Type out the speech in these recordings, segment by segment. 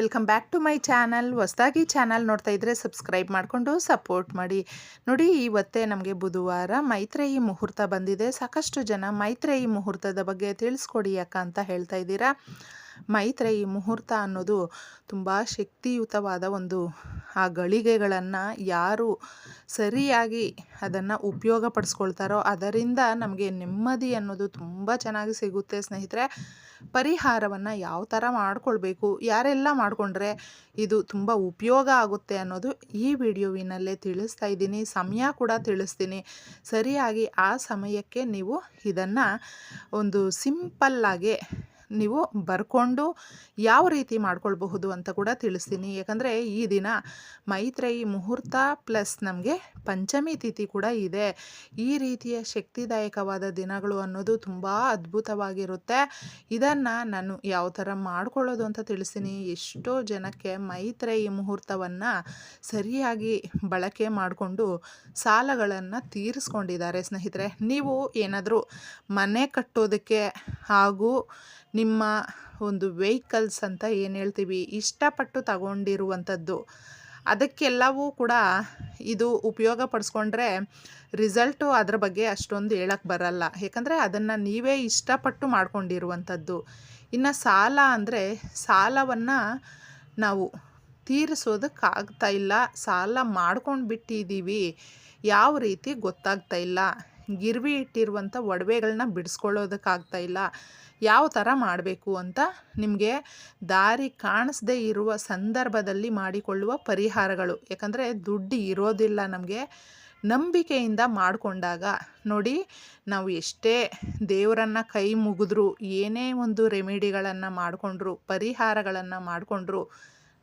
Welcome back to my channel. ಹೊಸದಾಗಿ channel ನೋಡ್ತಾ ಇದ್ದರೆ ಸಬ್ಸ್ಕ್ರೈಬ್ ಮಾಡಿಕೊಂಡು ಸಪೋರ್ಟ್ ಮಾಡಿ. ನೋಡಿ, ಇವತ್ತೇ ನಮಗೆ ಬುಧವಾರ ಮೈತ್ರೇಯಿ ಮುಹೂರ್ತ ಬಂದಿದೆ. ಸಾಕಷ್ಟು ಜನ ಮೈತ್ರೇಯಿ ಮುಹೂರ್ತದ ಬಗ್ಗೆ ತಿಳಿಸ್ಕೊಡಿ ಅಕ್ಕ ಅಂತ ಹೇಳ್ತಾ ಇದ್ದೀರಾ. ಮೈತ್ರೇಯಿ ಮುಹೂರ್ತ ಅನ್ನೋದು ತುಂಬ ಶಕ್ತಿಯುತವಾದ ಒಂದು, ಆ ಗಳಿಗೆಗಳನ್ನು ಯಾರು ಸರಿಯಾಗಿ ಅದನ್ನು ಉಪಯೋಗ ಪಡಿಸ್ಕೊಳ್ತಾರೋ ಅದರಿಂದ ನಮಗೆ ನೆಮ್ಮದಿ ಅನ್ನೋದು ತುಂಬ ಚೆನ್ನಾಗಿ ಸಿಗುತ್ತೆ ಸ್ನೇಹಿತರೆ. ಪರಿಹಾರವನ್ನು ಯಾವ ಥರ ಮಾಡಿಕೊಳ್ಬೇಕು, ಯಾರೆಲ್ಲ ಮಾಡಿಕೊಂಡ್ರೆ ಇದು ತುಂಬ ಉಪಯೋಗ ಆಗುತ್ತೆ ಅನ್ನೋದು ಈ ವಿಡಿಯೋವಿನಲ್ಲೇ ತಿಳಿಸ್ತಾ ಇದ್ದೀನಿ, ಸಮಯ ಕೂಡ ತಿಳಿಸ್ತೀನಿ. ಸರಿಯಾಗಿ ಆ ಸಮಯಕ್ಕೆ ನೀವು ಇದನ್ನು ಒಂದು ಸಿಂಪಲ್ಲಾಗಿ ನೀವು ಬರ್ಕೊಂಡು ಯಾವ ರೀತಿ ಮಾಡ್ಕೊಳ್ಬಹುದು ಅಂತ ಕೂಡ ತಿಳಿಸ್ತೀನಿ. ಯಾಕಂದರೆ ಈ ದಿನ ಮೈತ್ರೇಯಿ ಮುಹೂರ್ತ ಪ್ಲಸ್ ನಮಗೆ ಪಂಚಮಿ ತಿಥಿ ಕೂಡ ಇದೆ. ಈ ರೀತಿಯ ಶಕ್ತಿದಾಯಕವಾದ ದಿನಗಳು ಅನ್ನೋದು ತುಂಬ ಅದ್ಭುತವಾಗಿರುತ್ತೆ. ಇದನ್ನು ನಾನು ಯಾವ ಥರ ಮಾಡ್ಕೊಳ್ಳೋದು ಅಂತ ತಿಳಿಸ್ತೀನಿ. ಎಷ್ಟೋ ಜನಕ್ಕೆ ಮೈತ್ರೇಯಿ ಮುಹೂರ್ತವನ್ನು ಸರಿಯಾಗಿ ಬಳಕೆ ಮಾಡಿಕೊಂಡು ಸಾಲಗಳನ್ನು ತೀರಿಸ್ಕೊಂಡಿದ್ದಾರೆ. ಸ್ನೇಹಿತರೆ, ನೀವು ಏನಾದರೂ ಮನೆ ಕಟ್ಟೋದಕ್ಕೆ ಹಾಗೂ ನಿಮ್ಮ ಒಂದು ವೆಹಿಕಲ್ಸ್ ಅಂತ ಏನು ಹೇಳ್ತೀವಿ? ಇಷ್ಟಪಟ್ಟು ತಗೊಂಡಿರುವಂಥದ್ದು. ಅದಕ್ಕೆಲ್ಲವೂ ಕೂಡ ಇದು ಉಪಯೋಗ ಪಡಿಸ್ಕೊಂಡ್ರೆ ರಿಸಲ್ಟು ಅದ್ರ ಬಗ್ಗೆ ಅಷ್ಟೊಂದು ಹೇಳಕ್ಕೆ ಬರಲ್ಲ. ಯಾಕಂದರೆ ಅದನ್ನು ನೀವೇ ಇಷ್ಟಪಟ್ಟು ಮಾಡ್ಕೊಂಡಿರುವಂಥದ್ದು. ಇನ್ನು ಸಾಲ ಅಂದರೆ ಸಾಲವನ್ನು ನಾವು ತೀರಿಸೋದಕ್ಕಾಗ್ತಾ ಇಲ್ಲ. ಸಾಲ ಮಾಡ್ಕೊಂಡು ಬಿಟ್ಟಿದ್ದೀವಿ. ಯಾವ ರೀತಿ ಗೊತ್ತಾಗ್ತಾ ಇಲ್ಲ. ಗಿರ್ವಿ ಇಟ್ಟಿರುವಂಥ ಒಡವೆಗಳನ್ನ ಬಿಡಿಸ್ಕೊಳ್ಳೋದಕ್ಕಾಗ್ತಾ ಇಲ್ಲ. ಯಾವ ಥರ ಮಾಡಬೇಕು ಅಂತ ನಿಮಗೆ ದಾರಿ ಕಾಣಿಸದೇ ಇರುವ ಸಂದರ್ಭದಲ್ಲಿ ಮಾಡಿಕೊಳ್ಳುವ ಪರಿಹಾರಗಳು. ಯಾಕಂದರೆ ದುಡ್ಡು ಇರೋದಿಲ್ಲ ನಮಗೆ. ನಂಬಿಕೆಯಿಂದ ಮಾಡಿಕೊಂಡಾಗ ನೋಡಿ, ನಾವು ಎಷ್ಟೇ ದೇವರನ್ನು ಕೈ ಮುಗಿದ್ರು, ಏನೇ ಒಂದು ರೆಮಿಡಿಗಳನ್ನು ಮಾಡಿಕೊಂಡ್ರು, ಪರಿಹಾರಗಳನ್ನು ಮಾಡಿಕೊಂಡ್ರು,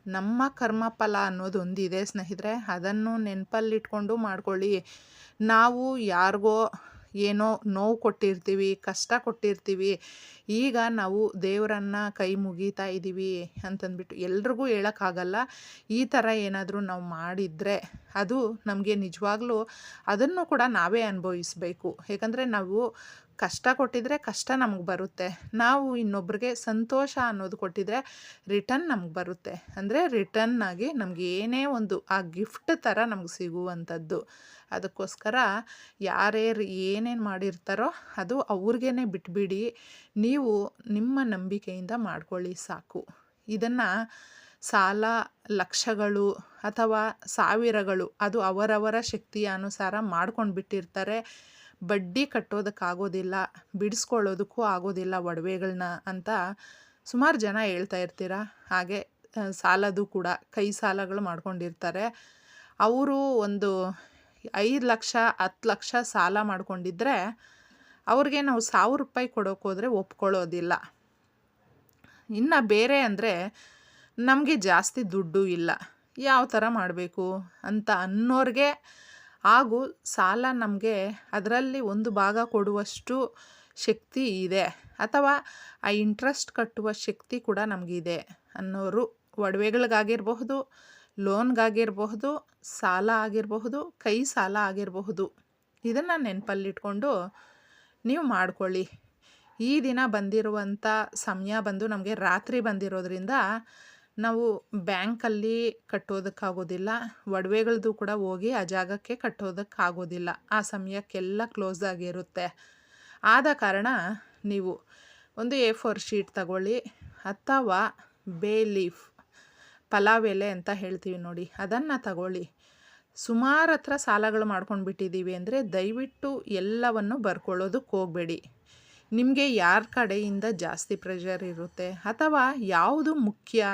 ನಮ್ಮ ಕರ್ಮಫಲ ಅನ್ನೋದು ಒಂದಿದೆ ಸ್ನೇಹಿತರೆ. ಅದನ್ನು ನೆನಪಲ್ಲಿಟ್ಕೊಂಡು ಮಾಡ್ಕೊಳ್ಳಿ. ನಾವು ಯಾರಿಗೋ ಏನೋ ನೋವು ಕೊಟ್ಟಿರ್ತೀವಿ, ಕಷ್ಟ ಕೊಟ್ಟಿರ್ತೀವಿ, ಈಗ ನಾವು ದೇವರನ್ನು ಕೈ ಮುಗೀತಾ ಇದ್ದೀವಿ ಅಂತಂದ್ಬಿಟ್ಟು ಎಲ್ರಿಗೂ ಹೇಳೋಕ್ಕಾಗಲ್ಲ. ಈ ಥರ ಏನಾದರೂ ನಾವು ಮಾಡಿದರೆ ಅದು ನಮಗೆ ನಿಜವಾಗ್ಲೂ ಅದನ್ನು ಕೂಡ ನಾವೇ ಅನುಭವಿಸ್ಬೇಕು. ಯಾಕಂದರೆ ನಾವು ಕಷ್ಟ ಕೊಟ್ಟಿದ್ರೆ ಕಷ್ಟ ನಮಗೆ ಬರುತ್ತೆ. ನಾವು ಇನ್ನೊಬ್ರಿಗೆ ಸಂತೋಷ ಅನ್ನೋದು ಕೊಟ್ಟಿದ್ರೆ ರಿಟರ್ನ್ ನಮ್ಗೆ ಬರುತ್ತೆ. ಅಂದರೆ ರಿಟರ್ನಾಗಿ ನಮ್ಗೆ ಏನೇ ಒಂದು ಆ ಗಿಫ್ಟ್ ಥರ ನಮ್ಗೆ ಸಿಗುವಂಥದ್ದು. ಅದಕ್ಕೋಸ್ಕರ ಯಾರ್ಯಾರು ಏನೇನು ಮಾಡಿರ್ತಾರೋ ಅದು ಅವ್ರಿಗೇ ಬಿಟ್ಬಿಡಿ. ನೀವು ನಿಮ್ಮ ನಂಬಿಕೆಯಿಂದ ಮಾಡ್ಕೊಳ್ಳಿ ಸಾಕು. ಇದನ್ನು ಸಾಲ, ಲಕ್ಷಗಳು ಅಥವಾ ಸಾವಿರಗಳು ಅದು ಅವರವರ ಶಕ್ತಿಯ ಅನುಸಾರ ಮಾಡ್ಕೊಂಡು ಬಿಟ್ಟಿರ್ತಾರೆ ಬಡ್ಡಿ ಕಟ್ಟೋದಕ್ಕಾಗೋದಿಲ್ಲ, ಬಿಡಿಸ್ಕೊಳ್ಳೋದಕ್ಕೂ ಆಗೋದಿಲ್ಲ ಒಡವೆಗಳನ್ನ ಅಂತ ಸುಮಾರು ಜನ ಹೇಳ್ತಾ ಇರ್ತೀರ. ಹಾಗೆ ಸಾಲದು ಕೂಡ ಕೈ ಸಾಲಗಳು ಮಾಡ್ಕೊಂಡಿರ್ತಾರೆ. ಅವರು ಒಂದು ಐದು ಲಕ್ಷ, ಹತ್ತು ಲಕ್ಷ ಸಾಲ ಮಾಡ್ಕೊಂಡಿದ್ರೆ ಅವ್ರಿಗೆ ನಾವು ಸಾವಿರ ರೂಪಾಯಿ ಕೊಡೋಕೆ ಹೋದರೆ ಒಪ್ಕೊಳ್ಳೋದಿಲ್ಲ. ಇನ್ನು ಬೇರೆ ಅಂದರೆ ನಮಗೆ ಜಾಸ್ತಿ ದುಡ್ಡು ಇಲ್ಲ. ಯಾವ ಥರ ಮಾಡಬೇಕು ಅಂತ ಅನ್ನೋರಿಗೆ ಹಾಗೂ ಸಾಲ ನಮಗೆ ಅದರಲ್ಲಿ ಒಂದು ಭಾಗ ಕೊಡುವಷ್ಟು ಶಕ್ತಿ ಇದೆ. ಅಥವಾ ಆ ಇಂಟ್ರೆಸ್ಟ್ ಕಟ್ಟುವ ಶಕ್ತಿ ಕೂಡ ನಮಗಿದೆ ಅನ್ನೋರು ಒಡವೆಗಳಿಗಾಗಿರಬಹುದು ಲೋನ್ಗಾಗಿರಬಹುದು ಸಾಲ ಆಗಿರಬಹುದು, ಕೈ ಸಾಲ ಆಗಿರಬಹುದು. ಇದನ್ನು ನೆನಪಲ್ಲಿಟ್ಕೊಂಡು ನೀವು ಮಾಡ್ಕೊಳ್ಳಿ. ಈ ದಿನ ಬಂದಿರುವಂಥ ಸಮಯ ಬಂದು ನಮಗೆ ರಾತ್ರಿ ಬಂದಿರೋದ್ರಿಂದ ನಾವು ಬ್ಯಾಂಕಲ್ಲಿ ಕಟ್ಟೋದಕ್ಕಾಗೋದಿಲ್ಲ ಒಡವೆಗಳದ್ದು ಕೂಡ ಹೋಗಿ ಆ ಜಾಗಕ್ಕೆ ಕಟ್ಟೋದಕ್ಕಾಗೋದಿಲ್ಲ. ಆ ಸಮಯಕ್ಕೆಲ್ಲ ಕ್ಲೋಸ್ ಆಗಿರುತ್ತೆ. ಆದ ಕಾರಣ ನೀವು ಒಂದು ಎ ಫೋರ್ ಶೀಟ್ ತಗೊಳ್ಳಿ ಅಥವಾ ಬೇ ಲೀಫ್, ಪಲಾವ್ ಎಲೆ ಅಂತ ಹೇಳ್ತೀವಿ ನೋಡಿ, ಅದನ್ನು ತಗೊಳ್ಳಿ. ಸುಮಾರು ಹತ್ರ ಸಾಲಗಳು ಮಾಡ್ಕೊಂಡು ಬಿಟ್ಟಿದ್ದೀವಿ ಅಂದರೆ ದಯವಿಟ್ಟು ಎಲ್ಲವನ್ನು ಬರ್ಕೊಳ್ಳೋದಕ್ಕೆ ಹೋಗಬೇಡಿ. ನಿಮಗೆ ಯಾರ ಕಡೆಯಿಂದ ಜಾಸ್ತಿ ಪ್ರೆಷರ್ ಇರುತ್ತೆ ಅಥವಾ ಯಾವುದು ಮುಖ್ಯ?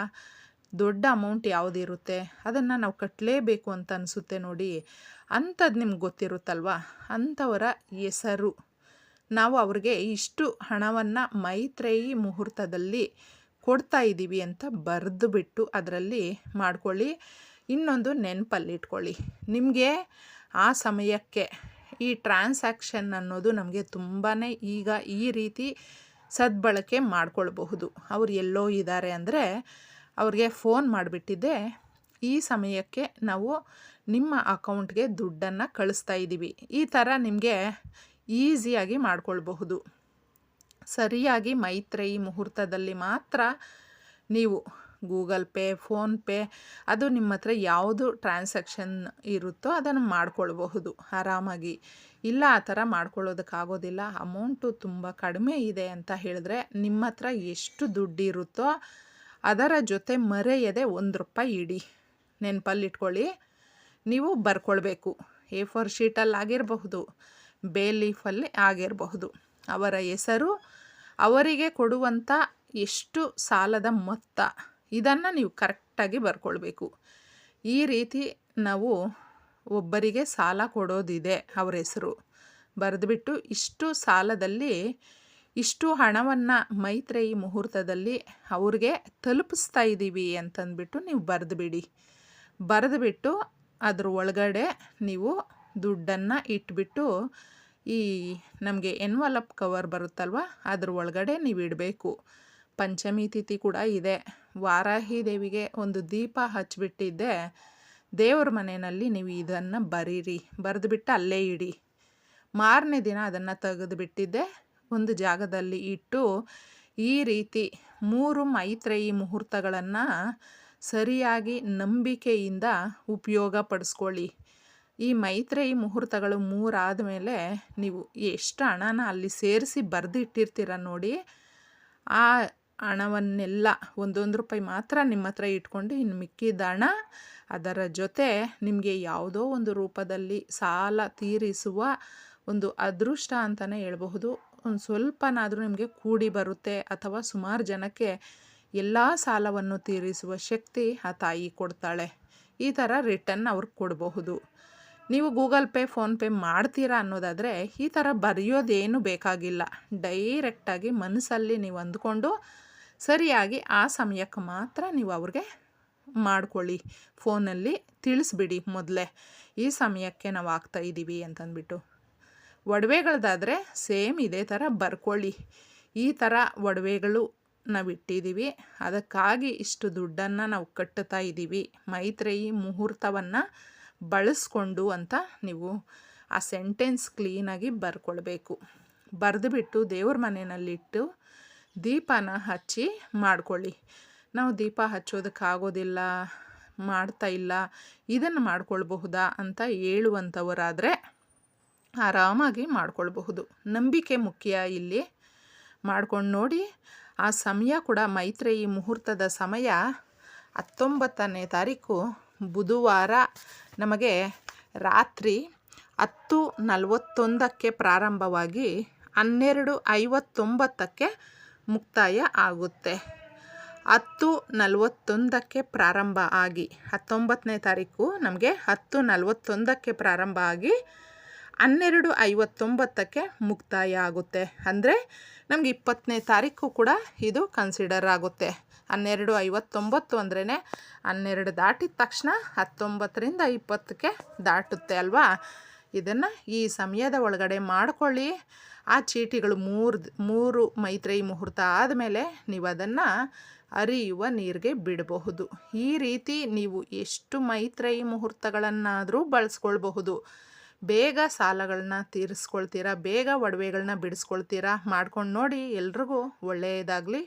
ದೊಡ್ಡ ಅಮೌಂಟ್ ಯಾವುದಿರುತ್ತೆ ಅದನ್ನು ನಾವು ಕಟ್ಟಲೇಬೇಕು ಅಂತ ಅನಿಸುತ್ತೆ ನೋಡಿ. ಅಂಥದ್ದು ನಿಮ್ಗೆ ಗೊತ್ತಿರುತ್ತಲ್ವ? ಅಂಥವರ ಹೆಸರು. ನಾವು ಅವ್ರಿಗೆ ಇಷ್ಟು ಹಣವನ್ನು ಮೈತ್ರೇಯಿ ಮುಹೂರ್ತದಲ್ಲಿ ಕೊಡ್ತಾ ಇದ್ದೀವಿ ಅಂತ ಬರೆದು ಬಿಟ್ಟು ಅದರಲ್ಲಿ ಮಾಡ್ಕೊಳ್ಳಿ. ಇನ್ನೊಂದು ನೆನಪಲ್ಲಿಟ್ಕೊಳ್ಳಿ ನಿಮಗೆ ಆ ಸಮಯಕ್ಕೆ ಈ ಟ್ರಾನ್ಸಾಕ್ಷನ್ ಅನ್ನೋದು ನಮಗೆ ತುಂಬಾ ಈಗ ಈ ರೀತಿ ಸದ್ಬಳಕೆ ಮಾಡಿಕೊಳ್ಬಹುದು. ಅವ್ರು ಎಲ್ಲೋ ಇದ್ದಾರೆ ಅಂದರೆ ಅವ್ರಿಗೆ ಫೋನ್ ಮಾಡಿಬಿಟ್ಟಿದ್ದೆ. ಈ ಸಮಯಕ್ಕೆ ನಾವು ನಿಮ್ಮ ಅಕೌಂಟ್ಗೆ ದುಡ್ಡನ್ನು ಕಳಿಸ್ತಾ ಇದ್ದೀವಿ. ಈ ಥರ ನಿಮಗೆ ಈಸಿಯಾಗಿ ಮಾಡಿಕೊಳ್ಬಹುದು. ಸರಿಯಾಗಿ ಮೈತ್ರಿ ಮುಹೂರ್ತದಲ್ಲಿ ಮಾತ್ರ ನೀವು ಗೂಗಲ್ ಪೇ ಫೋನ್ಪೇ ಅದು ನಿಮ್ಮ ಹತ್ರ ಯಾವುದು ಟ್ರಾನ್ಸಾಕ್ಷನ್ ಇರುತ್ತೋ ಅದನ್ನು ಮಾಡ್ಕೊಳ್ಬಹುದು. ಆರಾಮಾಗಿ. ಇಲ್ಲ, ಆ ಥರ ಮಾಡ್ಕೊಳ್ಳೋದಕ್ಕಾಗೋದಿಲ್ಲ. ಅಮೌಂಟು ತುಂಬ ಕಡಿಮೆ ಇದೆ ಅಂತ ಹೇಳಿದ್ರೆ ನಿಮ್ಮ ಹತ್ರ ಎಷ್ಟು ದುಡ್ಡಿರುತ್ತೋ ಅದರ ಜೊತೆ ಮರೆಯದೆ ಒಂದು ರೂಪಾಯಿ ಇಡಿ. ನೆನಪಲ್ಲಿಟ್ಕೊಳ್ಳಿ ನೀವು ಬರ್ಕೊಳ್ಬೇಕು. ಎ ಫೋರ್ ಶೀಟಲ್ಲಿ ಆಗಿರಬಹುದು. ಬೇ ಲೀಫಲ್ಲಿ ಆಗಿರಬಹುದು. ಅವರ ಹೆಸರು, ಅವರಿಗೆ ಕೊಡುವಂಥ ಎಷ್ಟು ಸಾಲದ ಮೊತ್ತ, ಇದನ್ನು ನೀವು ಕರೆಕ್ಟಾಗಿ ಬರ್ಕೊಳ್ಬೇಕು. ಈ ರೀತಿ ನಾವು ಒಬ್ಬರಿಗೆ ಸಾಲ ಕೊಡೋದಿದೆ ಅವರ ಹೆಸರು. ಬರೆದುಬಿಟ್ಟು ಇಷ್ಟು ಸಾಲದಲ್ಲಿ ಇಷ್ಟು ಹಣವನ್ನು ಮೈತ್ರೇಯಿ ಮುಹೂರ್ತದಲ್ಲಿ ಅವ್ರಿಗೆ ತಲುಪಿಸ್ತಾ ಇದ್ದೀವಿ ಅಂತಂದ್ಬಿಟ್ಟು ನೀವು ಬರೆದುಬಿಡಿ. ಬರೆದುಬಿಟ್ಟು ಅದ್ರ ಒಳಗಡೆ ನೀವು ದುಡ್ಡನ್ನು ಇಟ್ಬಿಟ್ಟು ಈ ನಮಗೆ ಎನ್ವಲಪ್ ಕವರ್ ಬರುತ್ತಲ್ವ, ಅದ್ರ ಒಳಗಡೆ ನೀವು ಇಡಬೇಕು. ಪಂಚಮಿ ತಿಥಿ ಕೂಡ ಇದೆ. ವಾರಾಹಿ ದೇವಿಗೆ ಒಂದು ದೀಪ ಹಚ್ಚಿಬಿಟ್ಟಿದ್ದೆ ದೇವ್ರ ಮನೆಯಲ್ಲಿ ನೀವು ಇದನ್ನು ಬರೀರಿ. ಬರೆದುಬಿಟ್ಟು ಅಲ್ಲೇ ಇಡಿ. ಮಾರನೇ ದಿನ ಅದನ್ನು ತೆಗೆದು ಬಿಟ್ಟಿದ್ದೆ ಒಂದು ಜಾಗದಲ್ಲಿ ಇಟ್ಟು ಈ ರೀತಿ ಮೂರು ಮೈತ್ರೇಯಿ ಮುಹೂರ್ತಗಳನ್ನು ಸರಿಯಾಗಿ ನಂಬಿಕೆಯಿಂದ ಉಪಯೋಗ ಪಡಿಸ್ಕೊಳ್ಳಿ. ಈ ಮೈತ್ರೇಯಿ ಮುಹೂರ್ತಗಳು ಮೂರಾದ ಮೇಲೆ ನೀವು ಎಷ್ಟು ಹಣನ ಅಲ್ಲಿ ಸೇರಿಸಿ ಬರೆದಿಟ್ಟಿರ್ತೀರ ನೋಡಿ, ಆ ಹಣವನ್ನೆಲ್ಲ ಒಂದೊಂದು ರೂಪಾಯಿ ಮಾತ್ರ ನಿಮ್ಮ ಹತ್ರ ಇಟ್ಕೊಂಡು ಇನ್ನು ಮಿಕ್ಕಿದ ಹಣ ಅದರ ಜೊತೆ ನಿಮಗೆ ಯಾವುದೋ ಒಂದು ರೂಪದಲ್ಲಿ ಸಾಲ ತೀರಿಸುವ ಒಂದು ಅದೃಷ್ಟ ಅಂತಲೇ ಹೇಳ್ಬಹುದು. ಒಂದು ಸ್ವಲ್ಪನಾದರೂ ನಿಮಗೆ ಕೂಡಿ ಬರುತ್ತೆ ಅಥವಾ ಸುಮಾರು ಜನಕ್ಕೆ ಎಲ್ಲ ಸಾಲವನ್ನು ತೀರಿಸುವ ಶಕ್ತಿ ಆ ತಾಯಿ ಕೊಡ್ತಾಳೆ. ಈ ಥರ ರಿಟರ್ನ್ ಅವ್ರಿಗೆ ಕೊಡಬಹುದು. ನೀವು ಗೂಗಲ್ ಪೇ ಫೋನ್ಪೇ ಮಾಡ್ತೀರಾ ಅನ್ನೋದಾದರೆ ಈ ಥರ ಬರೆಯೋದೇನು ಬೇಕಾಗಿಲ್ಲ. ಡೈರೆಕ್ಟಾಗಿ ಮನಸ್ಸಲ್ಲಿ ನೀವು ಅಂದ್ಕೊಂಡು ಸರಿಯಾಗಿ ಆ ಸಮಯಕ್ಕೆ ಮಾತ್ರ ನೀವು ಅವ್ರಿಗೆ ಮಾಡ್ಕೊಳ್ಳಿ. ಫೋನಲ್ಲಿ ತಿಳಿಸ್ಬಿಡಿ ಮೊದಲೇ. ಈ ಸಮಯಕ್ಕೆ ನಾವು ಆಗ್ತಾ ಇದ್ದೀವಿ ಅಂತಂದ್ಬಿಟ್ಟು. ಒಡವೆಗಳದಾದರೆ ಸೇಮ್ ಇದೇ ಥರ ಬರ್ಕೊಳ್ಳಿ. ಈ ಥರ ಒಡವೆಗಳು ನಾವು ಇಟ್ಟಿದ್ದೀವಿ ಅದಕ್ಕಾಗಿ ಇಷ್ಟು ದುಡ್ಡನ್ನು ನಾವು ಕಟ್ಟುತ್ತಾ ಇದ್ದೀವಿ ಮೈತ್ರೇಯಿ ಮುಹೂರ್ತವನ್ನು ಬಳಸ್ಕೊಂಡು ಅಂತ ನೀವು ಆ ಸೆಂಟೆನ್ಸ್ ಕ್ಲೀನಾಗಿ ಬರ್ಕೊಳ್ಬೇಕು. ಬರೆದುಬಿಟ್ಟು ದೇವ್ರ ಮನೆಯಲ್ಲಿಟ್ಟು ದೀಪನ ಹಚ್ಚಿ ಮಾಡ್ಕೊಳ್ಳಿ. ನಾವು ದೀಪ ಹಚ್ಚೋದಕ್ಕಾಗೋದಿಲ್ಲ ಮಾಡ್ತಾ ಇಲ್ಲ, ಇದನ್ನು ಮಾಡ್ಕೊಳ್ಬಹುದಾ ಅಂತ ಹೇಳುವಂಥವರಾದರೆ ಆರಾಮಾಗಿ ಮಾಡ್ಕೊಳ್ಬಹುದು. ನಂಬಿಕೆ ಮುಖ್ಯ ಇಲ್ಲಿ. ಮಾಡ್ಕೊಂಡು ನೋಡಿ, ಆ ಸಮಯ ಕೂಡ ಮೈತ್ರೇಯಿ ಮುಹೂರ್ತದ ಸಮಯ ಹತ್ತೊಂಬತ್ತನೇ ತಾರೀಕು ಬುಧವಾರ ನಮಗೆ ರಾತ್ರಿ ಹತ್ತು ನಲವತ್ತೊಂದಕ್ಕೆ ಪ್ರಾರಂಭವಾಗಿ ಹನ್ನೆರಡು ಐವತ್ತೊಂಬತ್ತಕ್ಕೆ ಮುಕ್ತಾಯ ಆಗುತ್ತೆ. ಹತ್ತು ನಲವತ್ತೊಂದಕ್ಕೆ ಪ್ರಾರಂಭ ಆಗಿ ಹತ್ತೊಂಬತ್ತನೇ ತಾರೀಕು ನಮಗೆ ಹತ್ತು ನಲವತ್ತೊಂದಕ್ಕೆ ಪ್ರಾರಂಭ ಆಗಿ ಹನ್ನೆರಡು ಐವತ್ತೊಂಬತ್ತಕ್ಕೆ ಮುಕ್ತಾಯ ಆಗುತ್ತೆ ಅಂದರೆ ನಮಗೆ ಇಪ್ಪತ್ತನೇ ತಾರೀಕು ಕೂಡ ಇದು ಕನ್ಸಿಡರ್ ಆಗುತ್ತೆ. ಹನ್ನೆರಡು ಐವತ್ತೊಂಬತ್ತು ಅಂದ್ರೇ ಹನ್ನೆರಡು ದಾಟಿದ ತಕ್ಷಣ ಹತ್ತೊಂಬತ್ತರಿಂದ ಇಪ್ಪತ್ತಕ್ಕೆ ದಾಟುತ್ತೆ ಅಲ್ವಾ? ಇದನ್ನು ಈ ಸಮಯದ ಒಳಗಡೆ ಮಾಡಿಕೊಳ್ಳಿ. ಆ ಚೀಟಿಗಳು ಮೂರು ಮೂರು ಮೈತ್ರಿ ಮುಹೂರ್ತ ಆದಮೇಲೆ ನೀವು ಅದನ್ನು ಅರಿಯುವ ನೀರಿಗೆ ಬಿಡಬಹುದು. ಈ ರೀತಿ ನೀವು ಎಷ್ಟು ಮೈತ್ರೈ ಮುಹೂರ್ತಗಳನ್ನಾದರೂ ಬಳಸ್ಕೊಳ್ಬಹುದು. ಬೇಗ ಸಾಲಗಳನ್ನ ತೀರಿಸ್ಕೊಳ್ತೀರಾ ಬೇಗ ಒಡವೆಗಳನ್ನ ಬಿಡಿಸ್ಕೊಳ್ತೀರಾ ಮಾಡ್ಕೊಂಡು ನೋಡಿ ಎಲ್ರಿಗೂ ಒಳ್ಳೆಯದಾಗಲಿ.